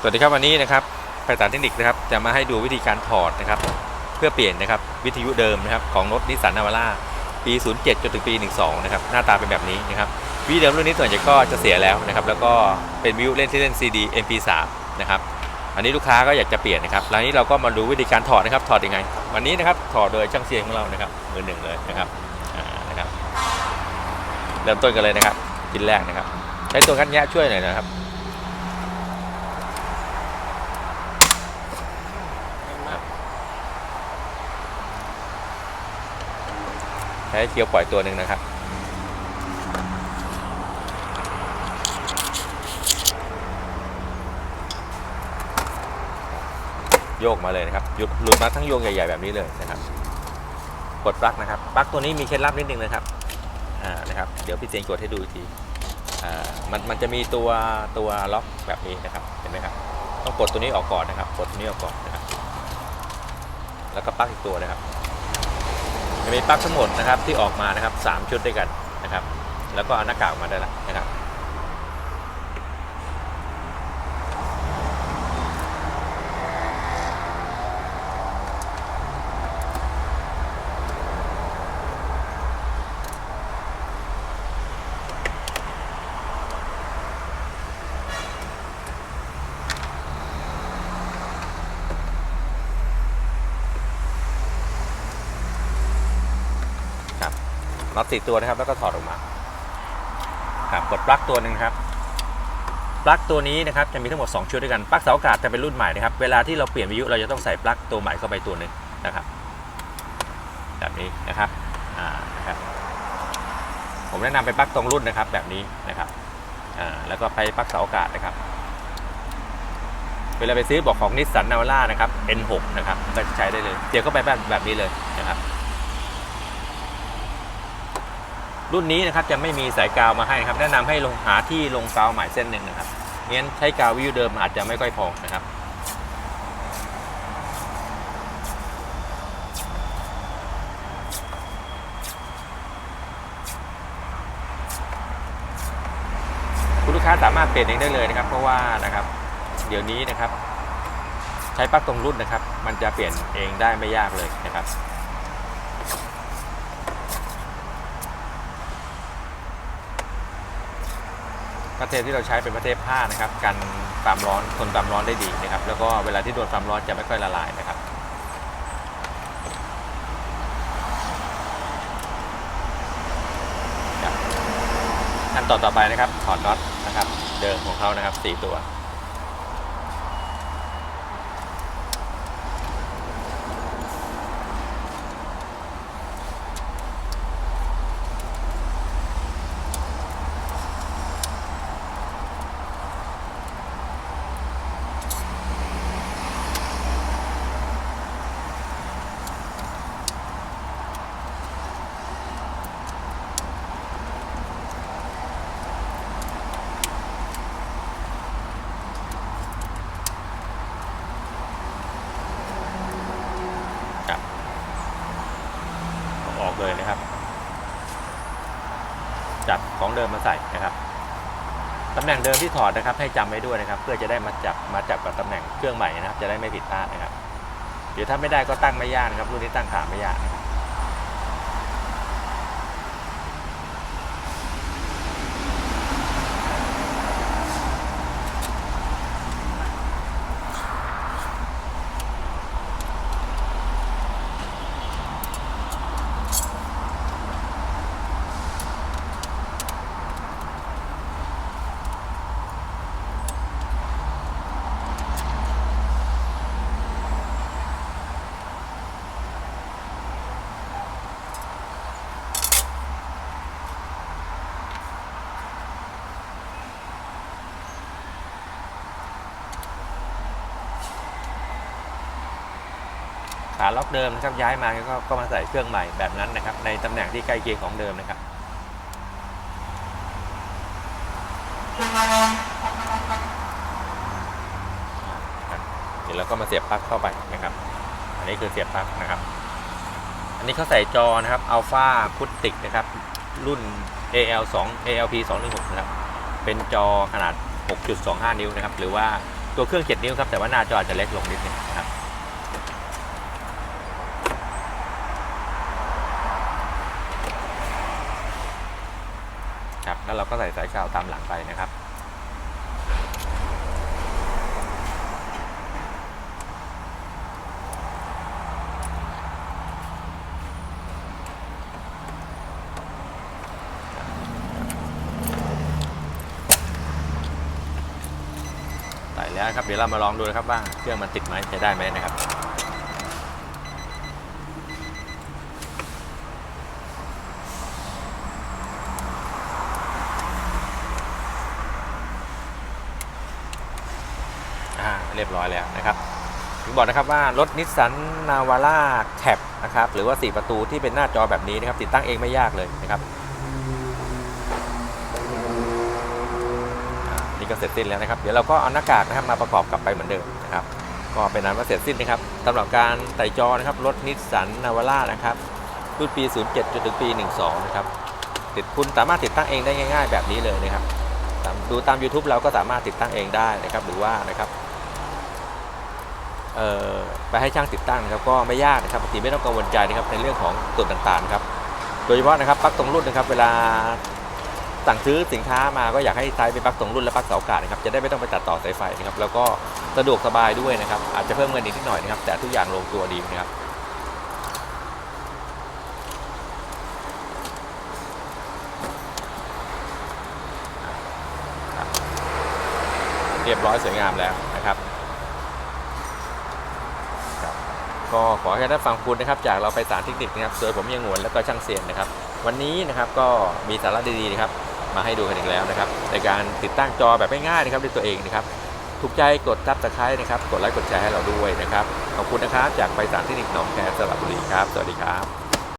สวัสดีครับวันนี้นะครับไพศาลเทคนิคนะครับจะมาให้ดูวิธีการถอดนะครับ เพื่อเปลี่ยนนะครับวิทยุเดิมนะครับของรถนิสสันนาวาร่าปี 07 จนถึงปี 12 นะครับหน้าตาเป็นแบบนี้นะครับวิทยุเดิมรุ่นนี้ส่วนใหญ่ก็จะเสียแล้วนะครับแล้วก็เป็นวิทยุเล่นที่เล่น CD MP3 นะครับอันนี้ลูกค้าก็อยากจะเปลี่ยนนะครับแล้วนี้เราก็มาดูวิธีการถอดนะครับถอดยังไง วันนี้นะครับถอดโดยช่างเสียงของเรานะครับมือหนึ่งเลยนะครับนะครับ เริ่มต้นกันเลยนะครับชิ้นแรกนะครับ ใช้ตัวคันแยะช่วยหน่อยนะครับ ใช้เคียวปล่อยตัวหนึ่งนะครับ โยกมาเลยนะครับหยุดหลุดมาทั้งโยงใหญ่ๆแบบนี้เลยนะครับ กดปลั๊กนะครับปลั๊กตัวนี้มีเคล็ดลับนิดนึงนะครับอ่านะครับ เดี๋ยวพี่เจนกดให้ดูอีกทีอ่ามันมันจะมีตัวตัวล็อกแบบนี้นะครับเห็นไหมครับต้องกดตัวนี้ออกก่อนนะครับ กดตัวนี้ออกก่อนนะครับ แล้วก็ปลั๊กอีกตัวนะครับ จะมีปลั๊กทั้งหมดนะครับที่ออกมานะครับสามชุดด้วยกันนะครับ แล้วก็เอาหน้ากากออกมาได้ละ น็อตติดตัวนะครับ แล้วก็ถอดออกมาครับกดปลั๊กตัวหนึ่งครับปลั๊กตัวนี้นะครับจะมีทั้งหมด 2 ชุดด้วยกันปลั๊กเสาอากาศจะเป็นรุ่นใหม่นะครับเวลาที่เราเปลี่ยนวิทยุเราจะต้องใส่ปลั๊กตัวใหม่เข้าไปตัวหนึ่งนะครับแบบนี้นะครับอ่านะครับผมแนะนำเป็นปลั๊กตรงรุ่นนะครับแบบนี้นะครับอ่าแล้วก็ไปปลั๊กเสาอากาศนะครับ เวลาไปซื้อบอกของนิสสันนาวาร่านะครับ N6 นะครับก็ใช้ได้เลยเดี๋ยวก็ไปแบบแบบนี้เลยนะครับ รุ่นนี้นะครับจะไม่มีสายกาวมาให้นะครับ แนะนำให้ลงหาที่ลงกาวใหม่เส้นหนึ่งนะครับงั้นใช้กาววิวเดิมอาจจะไม่ค่อยพอนะครับคุณลูกค้าสามารถเปลี่ยนเองได้เลยนะครับ เพราะว่านะครับ เดี๋ยวนี้นะครับ ใช้ปลั๊กตรงรุ่นนะครับ มันจะเปลี่ยนเองได้ไม่ยากเลยนะครับ ประเทศที่เราใช้เป็นประเทศผ้านะครับกันความร้อนทนความร้อนได้ดีนะครับ แล้วก็เวลาที่โดนความร้อนจะไม่ค่อยละลายนะครับครับขั้นตอนต่อไปนะครับถอดน็อตนะครับ เดิมของเขานะครับสี่ตัว ครับเอาออกเลยนะครับ จับของ เดิมมาใส่นะครับตำแหน่งเดิมที่ถอดนะครับ ให้จำไว้ด้วยนะครับ เพื่อจะได้มาจับมาจับกับตำแหน่งเครื่องใหม่นะครับ จะได้ไม่ผิดพลาดนะครับ เดี๋ยวถ้าไม่ได้ก็ตั้งไม่ยากนะครับรุ่นนี้ตั้งขาไม่ยากนะครับ ขาล็อกเดิมนะครับย้ายมาก็ก็มาใส่เครื่องใหม่แบบนั้นนะครับ ในตำแหน่งที่ใกล้เคียงของเดิมนะครับเดี๋ยวเราก็มาเสียบปลั๊กเข้าไปนะครับ อันนี้คือเสียบปลั๊กนะครับ อันนี้เขาใส่จอนะครับอัลฟาพุตติกนะครับ รุ่น AL 2 ALP 216นะครับ เป็นจอขนาด 6.25 นิ้วนะครับ หรือว่าตัวเครื่อง 7 นิ้วครับ แต่ว่าหน้าจออาจจะเล็กลงนิดนึงนะครับครับแล้ว เราก็ใส่สายกาวตามหลังไปนะครับ ใส่แล้วครับเดี๋ยวเรามาลองดูนะครับว่าเครื่องมันติดไหมใช้ได้ไหมนะครับ อ่า เรียบร้อยแล้วนะครับถึงบอกนะครับว่ารถนิสสันนาวาร่าแคปนะครับหรือว่า 4 ประตูที่เป็นหน้าจอแบบนี้นะครับ ติดตั้งเองไม่ยากเลยนะครับนี่ก็เสร็จสิ้นแล้วนะครับ เดี๋ยวเราก็เอาหน้ากากนะครับมาประกอบกลับไปเหมือนเดิมนะครับ ก็เป็นนั้นว่าเสร็จสิ้นนะครับสำหรับการไต่จอนะครับรถนิสสันนาวาร่านะครับรุ่นปี 07 จนถึงปี 12 นะครับ ติดคุณสามารถติดตั้งเองได้ง่าย ๆ แบบนี้เลยนะครับ ดูตาม YouTube เราก็สามารถติดตั้งเองได้นะครับ หรือว่านะครับ ไปให้ช่างติดตั้งนะครับก็ไม่ยากนะครับปกติไม่ต้องกังวลใจนะครับในเรื่องของส่วนต่างๆครับโดยเฉพาะนะครับปลั๊กตรงรุ่นนะครับ เวลาสั่งซื้อสินค้ามาก็อยากให้ใช้เป็นปลั๊กตรงรุ่นและปลั๊กเสาอากาศนะครับจะได้ไม่ต้องไปตัดต่อสายไฟนะครับแล้วก็สะดวกสบายด้วยนะครับ อาจจะเพิ่มเงินนิดหน่อยนะครับ แต่ทุกอย่างลงตัวดีนะครับเรียบร้อยสวยงามแล้วนะครับ ก็ขอให้ท่านฟังคุณนะครับ จากเราไปสารเทคนิคนะครับโดยผมยังงวนแล้วก็ช่างเสียนนะครับ วันนี้นะครับก็มีสาระดีๆนะครับมาให้ดูกันอีกแล้วนะครับ ในการติดตั้งจอแบบง่ายๆนะครับด้วยตัวเองนะครับถูกใจกดซับสไครต์นะครับ กดไลค์กดแชร์ให้เราด้วยนะครับ ขอบคุณนะครับ จากไปสารเทคนิคหนองแคสระบุรีครับ สวัสดีครับ